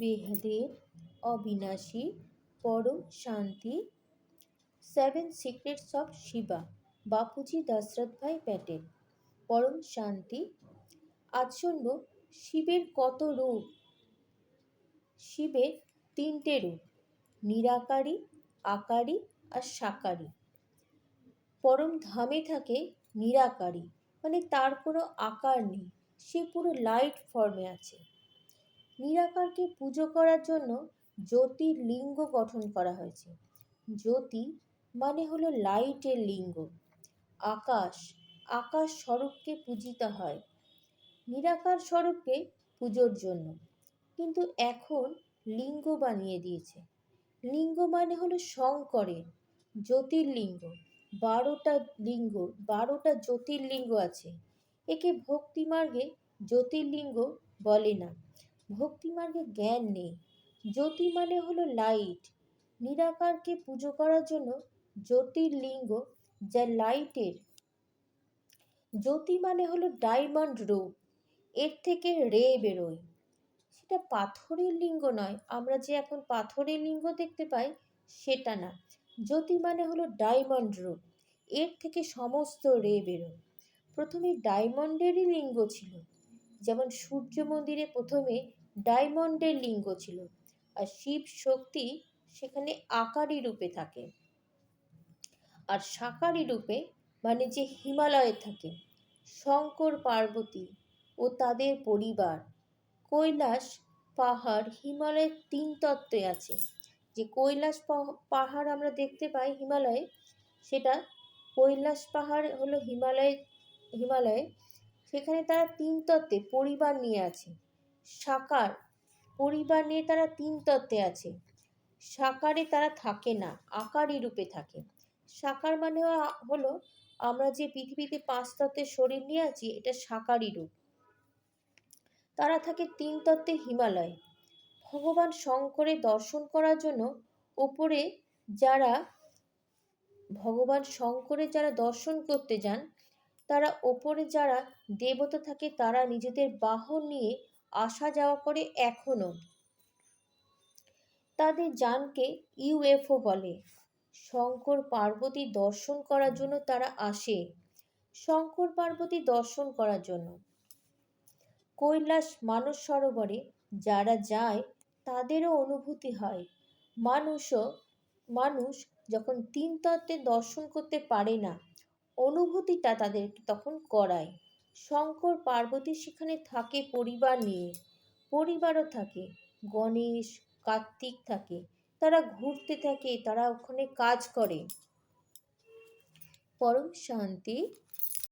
বেহদের অবিনাশী, পরম শান্তি। Seven secrets of Shiva Bapuji Dasharath bhai Patel, পরম শান্তি। আজ শুনব শিবের কত রূপ? শিবের তিনটে রূপ, নিরাকারী, আকারী আর সাকারী। পরম ধামে থাকে নিরাকারী মানে তার কোনো আকার নেই, সে পুরো লাইট ফর্মে আছে। নিরাকারকে পুজো করার জন্য জ্যোতির্লিঙ্গ গঠন করা হয়েছে। জ্যোতি মানে হলো লাইটের লিঙ্গ। আকাশ আকাশ স্বরূপকে পূজিত হয়। নিরাকার স্বরূপকে পুজোর জন্য। কিন্তু এখন লিঙ্গ বানিয়ে দিয়েছে। লিঙ্গ মানে হলো শঙ্করের জ্যোতির্লিঙ্গ। বারোটা লিঙ্গ, বারোটা জ্যোতির্লিঙ্গ আছে। একে ভক্তিমার্গে জ্যোতির্লিঙ্গ বলে না। ভক্তিমার্গে জ্ঞান নেই। জ্যোতি মানে হলো লাইট নিরাকারকে পুজো করার জন্য জ্যোতির্লিঙ্গ, যা লাইটের জ্যোতি মানে হলো ডায়মন্ড রূপ এর থেকে রে বেরোয়। সেটা পাথরের লিঙ্গ নয়। আমরা যে এখন পাথরের লিঙ্গ দেখতে পাই, সেটা না। জ্যোতি মানে হলো ডায়মন্ড রূপ এর থেকে সমস্ত রে বেরোয়। প্রথমে ডায়মন্ডেরই লিঙ্গ ছিল। যেমন সূর্য মন্দিরে প্রথমে ডায়মন্ডের লিঙ্গ ছিল আর শিব শক্তি সেখানে আকারী রূপে থাকে। আর সাকারী রূপে মানে যে হিমালয়ে থাকে, শঙ্কর পার্বতী ও তাদের পরিবার, কৈলাস পাহাড়, হিমালয়ের তিন তত্ত্বে আছে। যে কৈলাস পাহাড় আমরা দেখতে পাই হিমালয়ে, সেটা কৈলাস পাহাড় হলো হিমালয়, হিমালয়ে সেখানে তারা তিন তত্ত্বে পরিবার নিয়ে আছে। সাকার, পরিবার নিয়ে তারা তিন তত্ত্বে আছে। সাকারে তারা থাকে না আকারই রূপে থাকে। সাকার মানে হলো আমরা যে পৃথিবীতে পাঁচ তত্ত্বের শরীর নিয়ে আছি, এটা সাকারই রূপ। তারা থাকে তিন তত্ত্বে হিমালয়। ভগবান শঙ্করের দর্শন করার জন্য ওপরে যারা, ভগবান শঙ্করের যারা দর্শন করতে যান তারা ওপরে যারা দেবতা থাকে তারা নিজেদের বাহন নিয়ে আসা যাওয়া করে এখনও। তাদের যানকে ইউএফও বলে। শঙ্কর পার্বতী দর্শন করার জন্য তারা আসে। শঙ্কর পার্বতী দর্শন করার জন্য। কৈলাস মানস সরোবরে যারা যায়, তাদেরও অনুভূতি হয়। মানুষও মানুষ যখন তিন তত্ত্বে দর্শন করতে পারে না অনুভূতিটা তাদের তখন করায়। শঙ্কর পার্বতী সেখানে থাকে, পরিবার নিয়ে। পরিবারও থাকে। গণেশ, কার্তিক থাকে। তারা ঘুরতে থাকে, তারা ওখানে কাজ করে। পরম শান্তি।